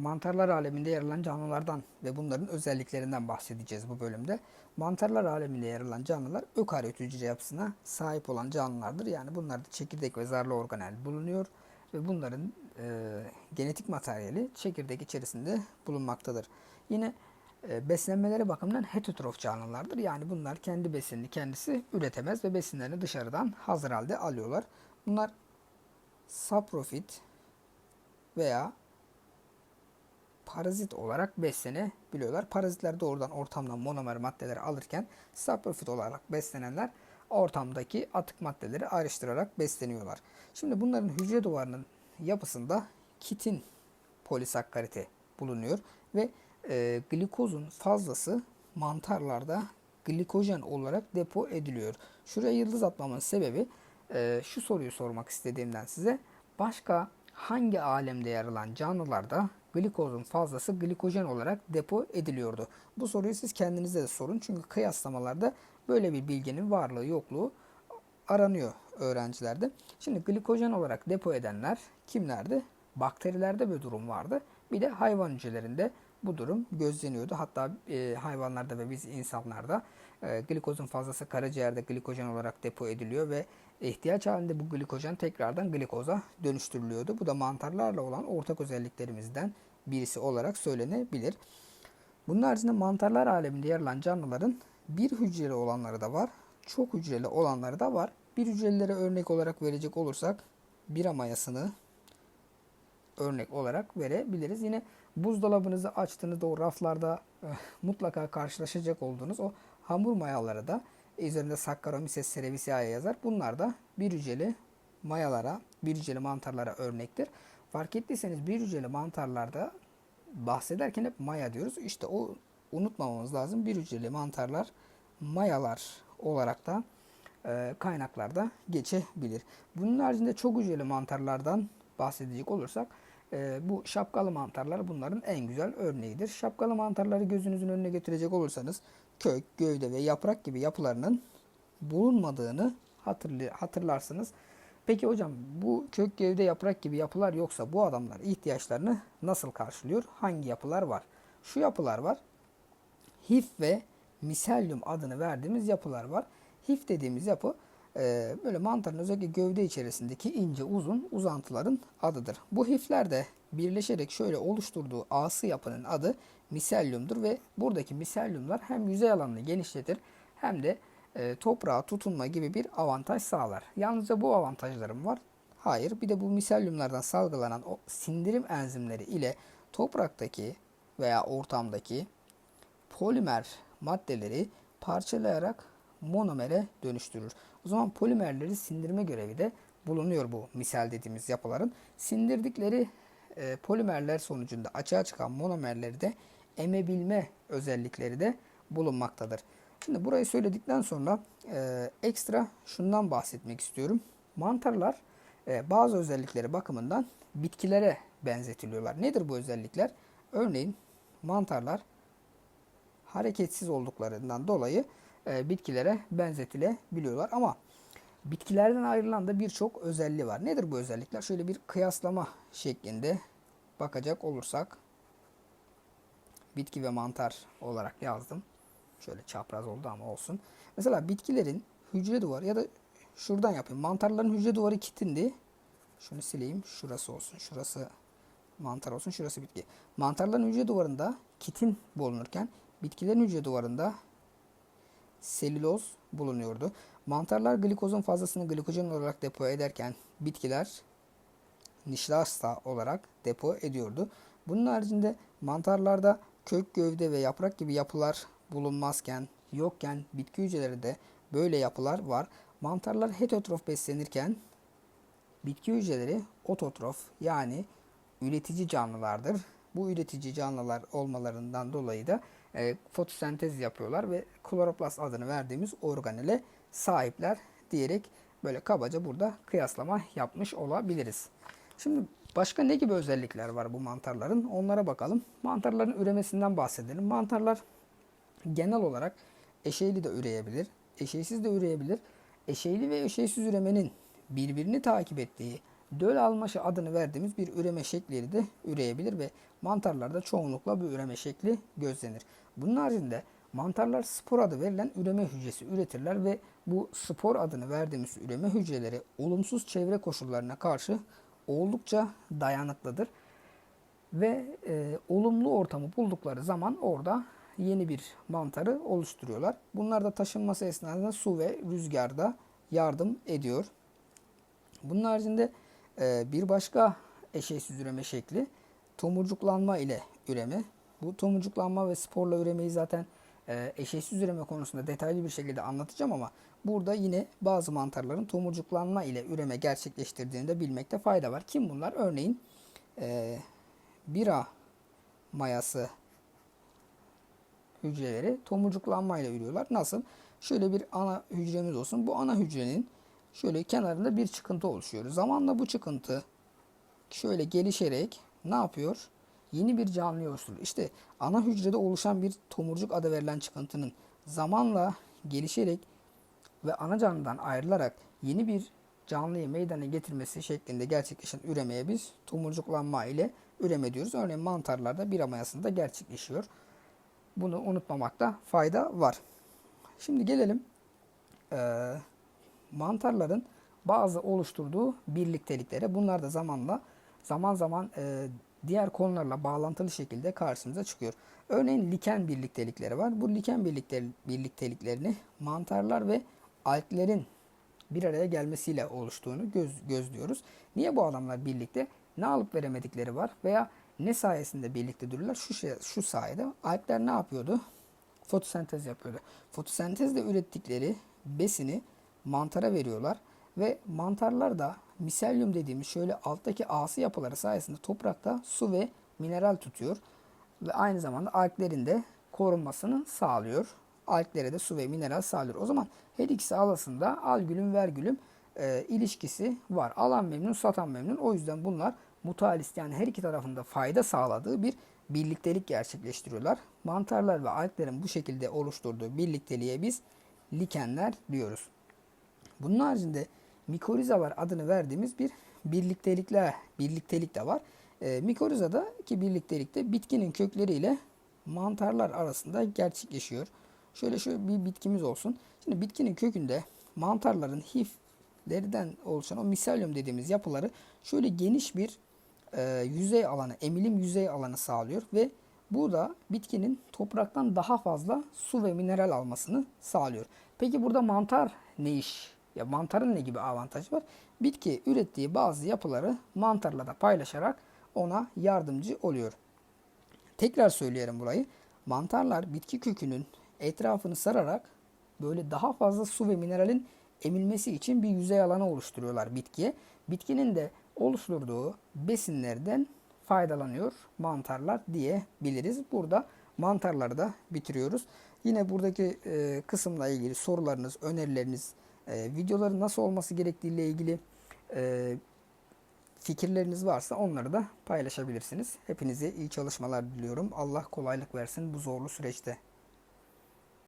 mantarlar aleminde yer alan canlılardan ve bunların özelliklerinden bahsedeceğiz bu bölümde. Mantarlar aleminde yer alan canlılar ökaryot hücre yapısına sahip olan canlılardır. Yani bunlarda çekirdek ve zarlı organel bulunuyor ve bunların e, genetik materyali çekirdek içerisinde bulunmaktadır. Yine e, beslenmeleri bakımından heterotrof canlılardır. Yani bunlar kendi besinini kendisi üretemez ve besinlerini dışarıdan hazır halde alıyorlar. Bunlar saprofit veya parazit olarak beslenebiliyorlar. Parazitler doğrudan ortamdan monomer maddeleri alırken saprofit olarak beslenenler ortamdaki atık maddeleri ayrıştırarak besleniyorlar. Şimdi bunların hücre duvarının yapısında kitin polisakkariti bulunuyor ve e, glikozun fazlası mantarlarda glikojen olarak depo ediliyor. Şuraya yıldız atmamın sebebi e, şu soruyu sormak istediğimden size başka hangi alemde yer alan canlılarda glikozun fazlası glikojen olarak depo ediliyordu? Bu soruyu siz kendinize de sorun. Çünkü kıyaslamalarda böyle bir bilginin varlığı yokluğu aranıyor öğrencilerde. Şimdi glikojen olarak depo edenler kimlerdi? Bakterilerde bir durum vardı. Bir de hayvan hücrelerinde bu durum gözleniyordu. Hatta e, hayvanlarda ve biz insanlarda e, glikozun fazlası karaciğerde glikojen olarak depo ediliyor ve ihtiyaç halinde bu glikojen tekrardan glikoza dönüştürülüyordu. Bu da mantarlarla olan ortak özelliklerimizden birisi olarak söylenebilir. Bunun haricinde mantarlar aleminde yer alan canlıların bir hücreli olanları da var, çok hücreli olanları da var. Bir hücrelilere örnek olarak verecek olursak bira mayasını örnek olarak verebiliriz. Yine buzdolabınızı açtığınızda o raflarda eh, mutlaka karşılaşacak olduğunuz o hamur mayaları da üzerinde Saccharomyces cerevisiae yazar. Bunlar da bir hücreli mayalara, bir hücreli mantarlara örnektir. Fark ettiyseniz bir hücreli mantarlarda bahsederken hep maya diyoruz. İşte o unutmamamız lazım. Bir hücreli mantarlar mayalar olarak da e, kaynaklarda geçebilir. Bunun haricinde çok hücreli mantarlardan bahsedecek olursak e, bu şapkalı mantarlar bunların en güzel örneğidir. Şapkalı mantarları gözünüzün önüne getirecek olursanız kök, gövde ve yaprak gibi yapılarının bulunmadığını hatırlarsınız. Peki hocam bu kök, gövde, yaprak gibi yapılar yoksa bu adamlar ihtiyaçlarını nasıl karşılıyor? Hangi yapılar var? Şu yapılar var. Hif ve miselyum adını verdiğimiz yapılar var. Hif dediğimiz yapı e, böyle mantarın özellikle gövde içerisindeki ince uzun uzantıların adıdır. Bu hifler de birleşerek şöyle oluşturduğu ağsı yapının adı miselyumdur ve buradaki miselyumlar hem yüzey alanını genişletir hem de e, toprağa tutunma gibi bir avantaj sağlar. Yalnızca bu avantajlarım var. Hayır, bir de bu miselyumlardan salgılanan o sindirim enzimleri ile topraktaki veya ortamdaki polimer maddeleri parçalayarak monomere dönüştürür. O zaman polimerleri sindirme görevi de bulunuyor bu misal dediğimiz yapıların. Sindirdikleri e, polimerler sonucunda açığa çıkan monomerleri de emebilme özellikleri de bulunmaktadır. Şimdi burayı söyledikten sonra e, ekstra şundan bahsetmek istiyorum. Mantarlar e, bazı özellikleri bakımından bitkilere benzetiliyorlar. Nedir bu özellikler? Örneğin mantarlar hareketsiz olduklarından dolayı e, bitkilere benzetilebiliyorlar. Ama bitkilerden ayrılan da birçok özelliği var. Nedir bu özellikler? Şöyle bir kıyaslama şeklinde bakacak olursak bitki ve mantar olarak yazdım. Şöyle çapraz oldu ama olsun. Mesela bitkilerin hücre duvarı ya da şuradan yapayım. Mantarların hücre duvarı kitindi. Şunu sileyim. Şurası olsun. Şurası mantar olsun. Şurası bitki. Mantarların hücre duvarında kitin bulunurken bitkilerin hücre duvarında selüloz bulunuyordu. Mantarlar glikozun fazlasını glikojen olarak depo ederken bitkiler nişasta olarak depo ediyordu. Bunun haricinde mantarlarda kök, gövde ve yaprak gibi yapılar bulunmazken, yokken bitki hücrelerinde böyle yapılar var. Mantarlar heterotrof beslenirken bitki hücreleri ototrof yani üretici canlılardır. Bu üretici canlılar olmalarından dolayı da e, fotosentez yapıyorlar ve kloroplast adını verdiğimiz organele sahipler diyerek böyle kabaca burada kıyaslama yapmış olabiliriz. Şimdi başka ne gibi özellikler var bu mantarların? Onlara bakalım. Mantarların üremesinden bahsedelim. Mantarlar genel olarak eşeyli de üreyebilir, eşeysiz de üreyebilir. Eşeyli ve eşeysiz üremenin birbirini takip ettiği döl almaşı adını verdiğimiz bir üreme şekliyle de üreyebilir ve mantarlarda çoğunlukla bu üreme şekli gözlenir. Bunun haricinde mantarlar spor adı verilen üreme hücresi üretirler ve bu spor adını verdiğimiz üreme hücreleri olumsuz çevre koşullarına karşı oldukça dayanıklıdır ve e, olumlu ortamı buldukları zaman orada yeni bir mantarı oluşturuyorlar. Bunlar da taşınması esnasında su ve rüzgarda yardım ediyor. Bunun haricinde e, bir başka eşeğsiz üreme şekli tomurcuklanma ile üreme. Bu tomurcuklanma ve sporla üremeyi zaten e, eşeğsiz üreme konusunda detaylı bir şekilde anlatacağım ama burada yine bazı mantarların tomurcuklanma ile üreme gerçekleştirdiğini de bilmekte fayda var. Kim bunlar? Örneğin e, bira mayası hücreleri tomurcuklanmayla ürüyorlar. Nasıl? Şöyle bir ana hücremiz olsun. Bu ana hücrenin şöyle kenarında bir çıkıntı oluşuyor. Zamanla bu çıkıntı şöyle gelişerek ne yapıyor? Yeni bir canlı oluşturuyor. İşte ana hücrede oluşan bir tomurcuk adı verilen çıkıntının zamanla gelişerek ve ana canlıdan ayrılarak yeni bir canlıyı meydana getirmesi şeklinde gerçekleşen üremeye biz tomurcuklanma ile üreme diyoruz. Örneğin mantarlarda bir amayasında gerçekleşiyor. Bunu unutmamakta fayda var. Şimdi gelelim e, mantarların bazı oluşturduğu birlikteliklere. Bunlar da zamanla zaman zaman e, diğer konularla bağlantılı şekilde karşımıza çıkıyor. Örneğin liken birliktelikleri var. Bu liken birlikteliklerini mantarlar ve alglerin bir araya gelmesiyle oluştuğunu göz, gözlüyoruz. Niye bu adamlar birlikte? Ne alıp veremedikleri var veya ne sayesinde birlikte dururlar? Şu, şey, şu sayede algler ne yapıyordu? Fotosentez yapıyordu. Fotosentezle ürettikleri besini mantara veriyorlar ve mantarlar da miselyum dediğimiz şöyle alttaki ağsı yapıları sayesinde toprakta su ve mineral tutuyor ve aynı zamanda alglerin de korunmasını sağlıyor. Alglere de su ve mineral sağlıyor. O zaman her ikisi arasında algülüm vergülüm e, ilişkisi var. Alan memnun, satan memnun. O yüzden bunlar mutualist yani her iki tarafında fayda sağladığı bir birliktelik gerçekleştiriyorlar. Mantarlar ve alglerin bu şekilde oluşturduğu birlikteliğe biz likenler diyoruz. Bunun haricinde mikorizalar adını verdiğimiz bir birliktelikler birliktelik de var. E, mikorizada ki birliktelikte bitkinin kökleriyle mantarlar arasında gerçekleşiyor. Şöyle şöyle bir bitkimiz olsun. Şimdi bitkinin kökünde mantarların hiflerden oluşan o miselyum dediğimiz yapıları şöyle geniş bir e, yüzey alanı, emilim yüzey alanı sağlıyor ve bu da bitkinin topraktan daha fazla su ve mineral almasını sağlıyor. Peki burada mantar ne iş? Ya mantarın ne gibi avantajı var? Bitki ürettiği bazı yapıları mantarla da paylaşarak ona yardımcı oluyor. Tekrar söyleyelim burayı. Mantarlar bitki kökünün etrafını sararak böyle daha fazla su ve mineralin emilmesi için bir yüzey alanı oluşturuyorlar bitkiye. Bitkinin de oluşturduğu besinlerden faydalanıyor mantarlar diyebiliriz. Burada mantarları da bitiriyoruz. Yine buradaki e, kısımla ilgili sorularınız, önerileriniz, e, videoların nasıl olması gerektiğiyle ilgili e, fikirleriniz varsa onları da paylaşabilirsiniz. Hepinize iyi çalışmalar diliyorum. Allah kolaylık versin bu zorlu süreçte.